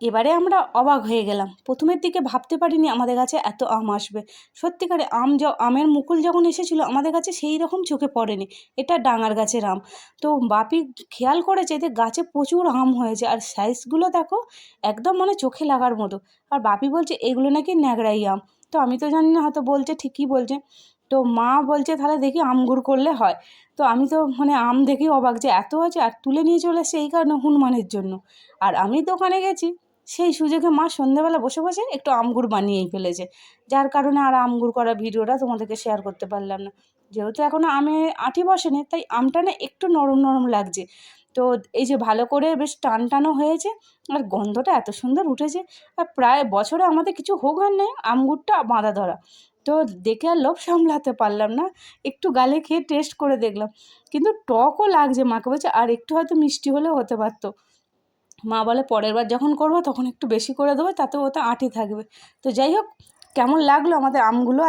এবারে আমরা অবাক হয়ে গেলাম। প্রথমের দিকে ভাবতে পারিনি আমাদের কাছে এত আম আসবে। সত্যিকারে আম য, আমের মুকুল যখন এসেছিল আমাদের কাছে সেই রকম চোখে পড়েনি। এটা ডাঙার গাছের আম। তো বাপি খেয়াল করেছে যে গাছে প্রচুর আম হয়েছে আর সাইজগুলো দেখো একদম মানে চোখে লাগার মতো। আর বাপি বলছে, এগুলো নাকি ন্যাকড়াই আম। তো আমি তো জানি না, হয়তো বলছে, ঠিকই বলছে। তো মা বলছে, তাহলে দেখি আমগুর করলে হয়। তো আমি তো মানে আম দেখি অবাক যে এত আছে আর তুলে নিয়ে চলে এসছে এই কারণে হনুমানের জন্য। আর আমি দোকানে গেছি। সেই সুযোগে মা সন্ধেবেলা বসে বসে একটু আমগুর বানিয়েই ফেলেছে। যার কারণে আর আমগুর করা ভিডিওটা তোমাদেরকে শেয়ার করতে পারলাম না। যেহেতু এখনও আমে আঁটি বসেনি, তাই আমটা না একটু নরম নরম লাগছে। তো এই যে ভালো করে বেশ টান টানও হয়েছে আর গন্ধটা এত সুন্দর উঠেছে আর প্রায় বছরে আমাদের কিছু হোক আর নেই আমগুরটা বাঁধা ধরা। তো দেখে আর লোভ সামলাতে পারলাম না, একটু গালে খেয়ে টেস্ট করে দেখলাম। কিন্তু টকও লাগছে মাকে বলছে, আর একটু হয়তো মিষ্টি হলেও হতে পারতো। মা বলে, পরের বার যখন করব তখন একটু বেশি করে দেবো তাতে ওতে আঁটি থাকবে। তো যাই হোক, কেমন লাগল আমাদের আমগুলো?